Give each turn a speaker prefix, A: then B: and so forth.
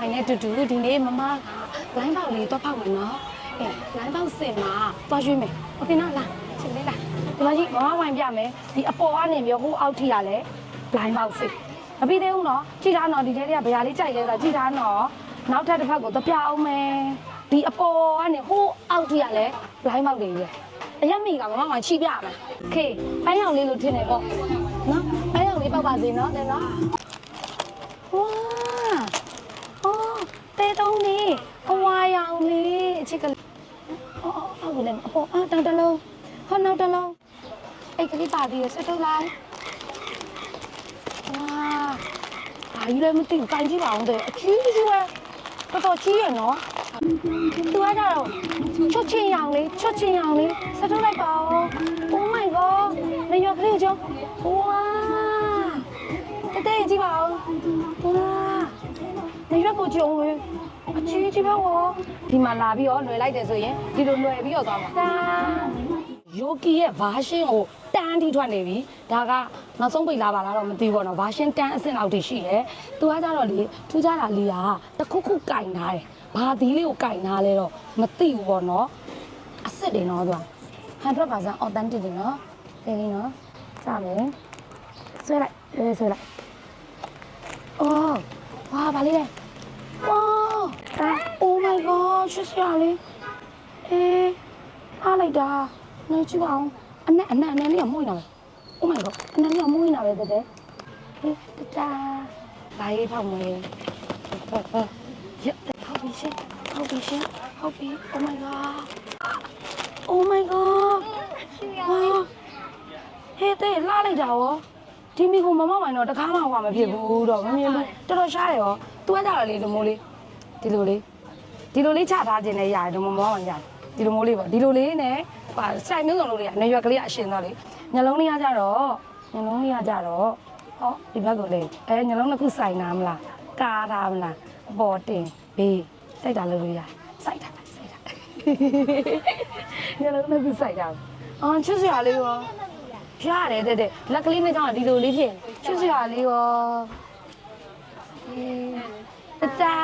A: ဝိုင်နဲ့တူတူဒီနေ့မမကလိုင်းပေါက်လေးတော့ဖောက်မယ်နော်အဲလိုင်းပေါက်စင်မှာသွားရွေးမယ်โอเคနော်လာချင်းလေးလာဒီမှာကြီးမမဝိုင်ပြမယ်ဒီအပေါ်ကနေပြီးဟိုအောက်ထိရလဲလိုင်းပေါက်စင်မပြီးသေးဘူးနော်ကြည့်ထားနော်ဒီထဲတွေကဗျာလေးကြိုက်လဲဆိုကြည့်ထားနော်နောက်ထပ်တစ်ဖက်ကိုတပြအောင်မယ်ဒီအပေါ်ကနေဟိုအောက်ထိရလဲလိုင်းပေါက်တွေကြီးအရက်မိကမမဝိုင်ချိပြမယ်โอเคပန်းရောင်လေးလို့ထင်တယ်ပေါ့နော်ပန်းရောင်လေးပောက်ပါစေနော်တဲ့နော် ချစ်ကလေးအော်အော်ဟုတ်တယ်အော်အော်တောင်တလုံးဟောနောက်တလုံးအဲ့ကလေးပါသေးရဲ့ဆက်ထုတ်လိုက်ဝါဘာကြီးလဲမသိဘူးကန်ကြည့်ပါအောင်တဲ့အကြီးကြီးပဲတော်တော်ကြီးရနော်သူကကြတော့ချွတ်ချင်းရောင်လေးချွတ်ချင်းရောင်လေးဆက်ထုတ်လိုက်ပါဦး Oh my god နေရကလေးကြောဝါတဲတဲကြည့်ပါဦးဝါနေရွက်ကိုကြုံဝင် အချီးကြီးပဲဟောဒီမှာလာပြီးတော့လွယ်လိုက်တယ်ဆိုရင်ဒီလိုလွယ်ပြီးတော့သွားမှာတာယိုကီရဲ့ဗာရှင်းကိုတန်းထိထွက်နေပြီဒါကနောက်ဆုံးပိတ်လာပါလားတော့မသိဘူးပေါ့နော်ဗာရှင်းတန်းအဆင့်လောက်ထိရှိတယ်သူကကြတော့လေထူးခြားတာလေးကတစ်ခုခုကင်ထားတယ်ဘာသီးလေးကိုကင်ထားလဲတော့မသိဘူးပေါ့နော်အစ်စ်တယ်နော်သူက100% authentic တယ်နော်ဒီလေးနော်စမယ်ဆွဲလိုက်အဲဆွဲလိုက်အော်ဝါဘာလေးလဲ哇！啊！Oh my god！ရှစ်စရာလေးအေးအားလိုက်တာနေကြည့်ပါဦးအနက်အနက်အနက်လေးကမှုန့်နေတာပဲ Oh my god！အနက်လေးကမှုန့်နေတာပဲတဲ့တဲ့ဟေးတတာဘာရေးထောက်မလဲဟဲ့ဟဲ့ရဟုတ်ပြီရှင်ဟုတ်ပြီရှင်ဟုတ်ပြီ Oh my god Oh my god ဝါဟဲ့တဲ့လာလိုက်တာရောဒီမီကိုမမမိုင်တော့တကားမှဟွာမဖြစ်ဘူးတော့မမြင်ဘူးတော်တော်ရှားတယ်ရော तू ကကြတော့လေဒီမိုးလေး ဒီလိုလေးဒီလိုလေးချထားခြင်းနဲ့ရတယ်ဒီမိုးမောင်းရတယ်ဒီလိုမိုးလေးပေါ့ဒီလိုလေးနဲ့ပါစိုက်မျိုးစုံလို့လေးကနေရွက်ကလေးကအရှင်တော့လေညလုံးလေးကကြတော့ညလုံးလေးကကြတော့ဟောဒီဘက်ကိုလေအဲညလုံးတစ်ခုစိုက်နာမလားကားထားမလားအပေါ်တင်ဘေးစိုက်တာလို့လို့ရတယ်စိုက်တာစိုက်တာညလုံးတစ်ခုစိုက်တာအော်ချစ်စရာလေးရောရတယ်တဲ့တဲ့လက်ကလေးနဲ့ကြောင့်ဒီလိုလေးဖြစ်ချစ်စရာလေးရောတတာ